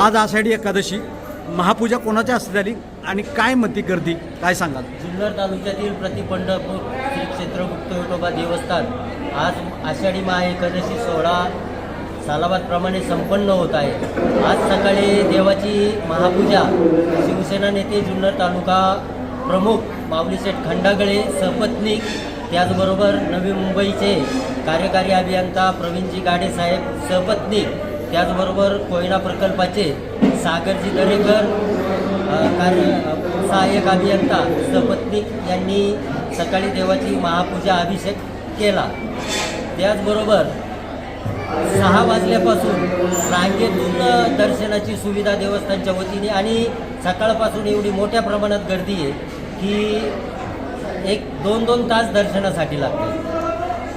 आज आषाढी एकादशी महापूजा कोणाच्या हस्ते झाली आणि काय म्हणती गर्दी? काय सांगाल? जुन्नर तालुक्यातील प्रतिपंडपूर श्री क्षेत्रगुप्त विठोबा देवस्थान आज आषाढी महा एकादशी सोहळा सालाबादप्रमाणे संपन्न होत आहे. आज सकाळी देवाची महापूजा शिवसेना नेते जुन्नर तालुका प्रमुख माऊलीशेठ खंडागळे सपत्नीक त्याचबरोबर नवी मुंबईचे कार्यकारी अभियंता प्रवीणजी गाडे साहेब सपत्नीक त्याचबरोबर कोयना प्रकल्पाचे सागरजी दरेकर कार्य सहाय्यक अभियंता सपत्नीक यांनी सकाळी देवाची महापूजा अभिषेक केला. त्याचबरोबर सहा वाजल्यापासून रांगेतून दर्शनाची सुविधा देवस्थानच्या वतीने आणि सकाळपासून एवढी मोठ्या प्रमाणात गर्दी आहे की एक दोन दोन तास दर्शनासाठी लागते.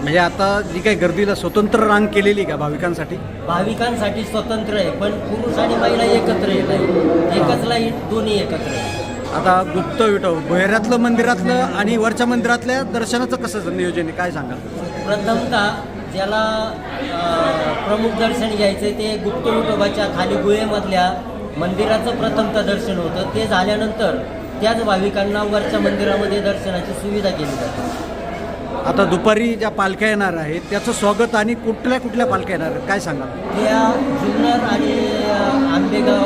म्हणजे आता जी काही गर्दीला स्वतंत्र रांग केलेली का भाविकांसाठी? भाविकांसाठी स्वतंत्र आहे पण पुरुष आणि महिला एकत्र येत आहे एकच लाईन दोन्ही एकत्र आहे. आता गुप्त विठो भुहेऱ्यातलं मंदिरातलं आणि वरच्या मंदिरातल्या दर्शनाचं कसं नियोजन आहे? काय सांगाल? प्रथमतः ज्याला अ, प्रमुख दर्शन घ्यायचं ते गुप्त विठोबाच्या खाली गुहेमधल्या मंदिराचं प्रथमतः दर्शन होतं. ते झाल्यानंतर त्याच भाविकांना वरच्या मंदिरामध्ये दर्शनाची सुविधा केली जाते. आता दुपारी ज्या पालख्या येणार आहेत त्याचं स्वागत आणि कुठल्या कुठल्या पालख्या येणार आहेत? काय सांगाल? त्या जुन्नर आणि आंबेगाव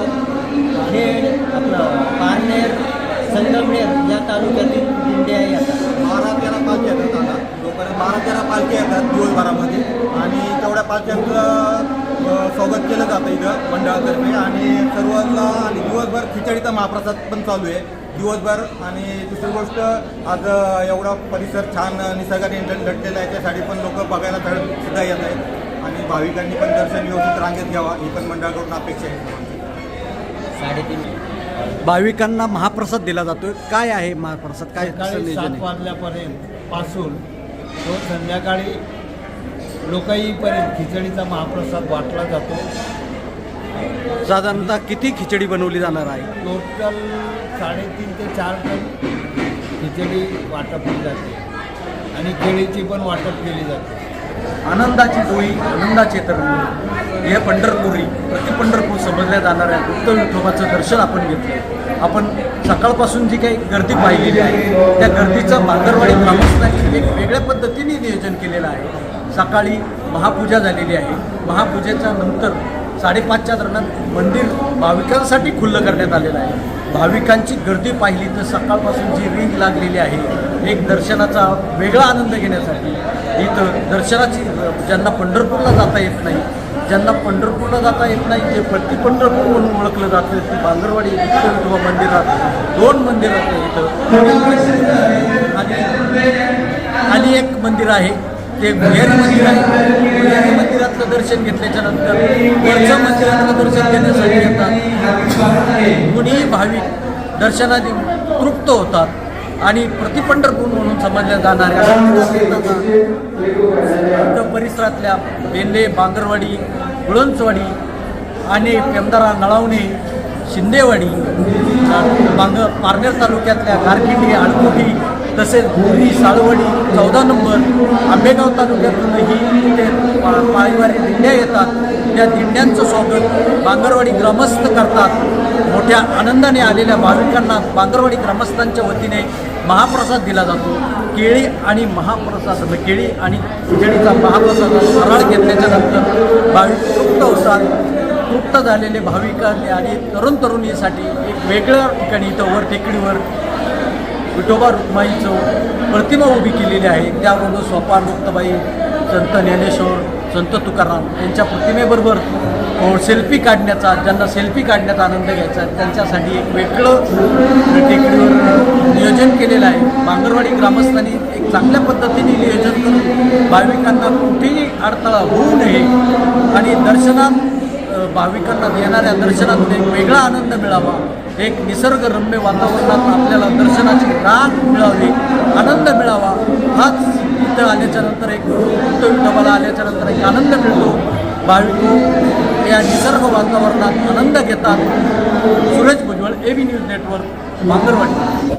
खेड आपलं पारनेर संगमनेर या तालुक्यातील दिंड्या येतात बारा तेरा पालख्या येतात आता. जोपर्यंत बारा तेरा पालख्या येतात दिवसभरामध्ये. आणि तेवढ्या पालख्यांचं स्वागत केलं जातं इथं मंडळातर्फे. आणि सर्वांना आणि दिवसभर खिचडीचा महाप्रसाद पण चालू आहे. दिवसभर. आणि दुसरी गोष्ट आज एवढा परिसर छान निसर्गाने लटलेला आहे. त्यासाठी पण लोक बघायला सुद्धा येत आहेत. आणि भाविकांनी पण दर्शन व्यवस्थित रांगेत घ्यावा. ही पण मंडळाकडून अपेक्षा आहे. साडेतीन. भाविकांना महाप्रसाद दिला जातोय. काय आहे महाप्रसाद? काय सात वाजल्यापर्यंत पासून तो संध्याकाळी लोक येईपर्यंत खिचडीचा महाप्रसाद वाटला जातो. साधारणतः किती खिचडी बनवली जाणार आहे? टोटल साडेतीन ते चार टन खिचडी वाटप केली जाते. आणि केळीची पण वाटप केली जाते. आनंदाची डोळी आनंदाचे तरुण. हे पंढरपुरी प्रति पंढरपूर समजल्या जाणाऱ्या गुप्त विठोबाचं दर्शन आपण घेतलं. आपण सकाळपासून जी काही गर्दी पाहिलेली आहे त्या गर्दीचं बांगरवाडी ग्रामस्थांनी एक वेगळ्या पद्धतीने नियोजन केलेलं आहे. सकाळी महापूजा झालेली आहे. महापूजेच्या नंतर साडेपाचच्या दरम्यान मंदिर भाविकांसाठी खुल्लं करण्यात आलेलं आहे. भाविकांची गर्दी पाहिली तर सकाळपासून जी रिंग लागलेली आहे एक दर्शनाचा वेगळा आनंद घेण्यासाठी. इथं दर्शनाची ज्यांना पंढरपूरला जाता येत नाही ज्यांना पंढरपूरला जाता येत नाही जे प्रति पंढरपूर म्हणून ओळखलं जातं ते बांगरवाडी विठ्ठल मंदिरात दोन मंदिरात आहेत इथं. आणि आणि एक मंदिर आहे ते भुयारी मंदिर आहे भुयारी मंदिरातलं दर्शन घेतल्याच्या नंतर वरच्या मंदिरातलं दर्शन घेण्यासाठी येतात. कुणीही भाविक दर्शनाने तृप्त होतात आणि प्रतिपंढरपूर म्हणून समजल्या जाणाऱ्या परिसरातल्या बेंदे बांगरवाडी गुळंचवाडी आणि पेमदारा नळावणे शिंदेवाडी बांग पारनेर तालुक्यातल्या गारखिंडी आळकुटी तसेच बोरी साळवणी चौदा नंबर आंबेगाव तालुक्यातून ही ते पाळीवारी दिंड्या येतात. त्या दिंड्यांचं स्वागत बांगरवाडी ग्रामस्थ करतात. मोठ्या आनंदाने आलेल्या भाविकांना बांगरवाडी ग्रामस्थांच्या वतीने महाप्रसाद दिला जातो. केळी आणि महाप्रसाद म्हणजे केळी आणि खिचडीचा महाप्रसाद फराळ घेतल्याच्या नंतर भाविक तृप्त होतात. तृप्त झालेले भाविकांनी आणि तरुण तरुणीसाठी एक वेगळ्या ठिकाणी इथं वर टेकडीवर विठोबा रुक्माईचं प्रतिमा उभी केलेली आहे. त्याबरोबर सोपान मुक्तबाई संत ज्ञानेश्वर संत तुकाराम यांच्या प्रतिमेबरोबर सेल्फी काढण्याचा ज्यांना सेल्फी काढण्याचा आनंद घ्यायचा त्यांच्यासाठी एक वेगळं टेकडीवर नियोजन केलेलं आहे. बांगरवाडी ग्रामस्थांनी एक चांगल्या पद्धतीने नियोजन करून भाविकांना कुठेही अडथळा होऊ नये आणि दर्शनात भाविकांना येणाऱ्या दर्शनातून एक वेगळा आनंद मिळावा. एक निसर्गरम्य वातावरणात आपल्याला दर्शनाची राग मिळावी आनंद मिळावा हाच इथं आल्याच्यानंतर एक गुप्त विठोबाला आल्याच्यानंतर एक आनंद मिळतो. भाविको या निसर्ग वातावरणात आनंद घेतात. Suresh Bhujbal A B news network Mangarwadi.